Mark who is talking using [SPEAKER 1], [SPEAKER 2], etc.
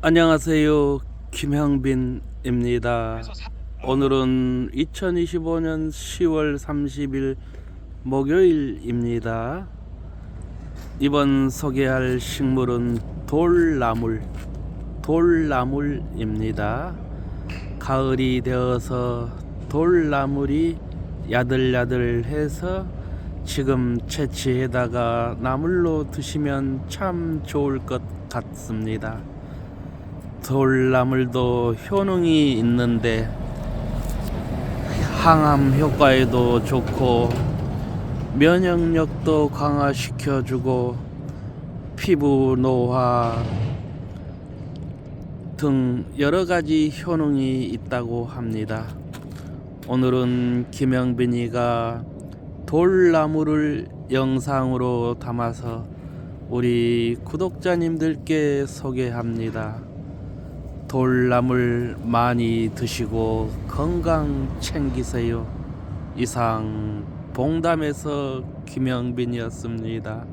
[SPEAKER 1] 안녕하세요. 김형빈입니다. 오늘은 2025년 10월 30일 목요일입니다. 이번 소개할 식물은 돌나물, 돌나물입니다. 가을이 되어서 돌나물이 야들야들해서 지금 채취해다가 나물로 드시면 참 좋을 것 같습니다. 돌나물도 효능이 있는데 항암 효과에도 좋고 면역력도 강화시켜주고 피부 노화 등 여러 가지 효능이 있다고 합니다. 오늘은 김영빈이가 돌나무를 영상으로 담아서 우리 구독자님들께 소개합니다. 돌나물 많이 드시고 건강 챙기세요. 이상 봉담에서 김영빈이었습니다.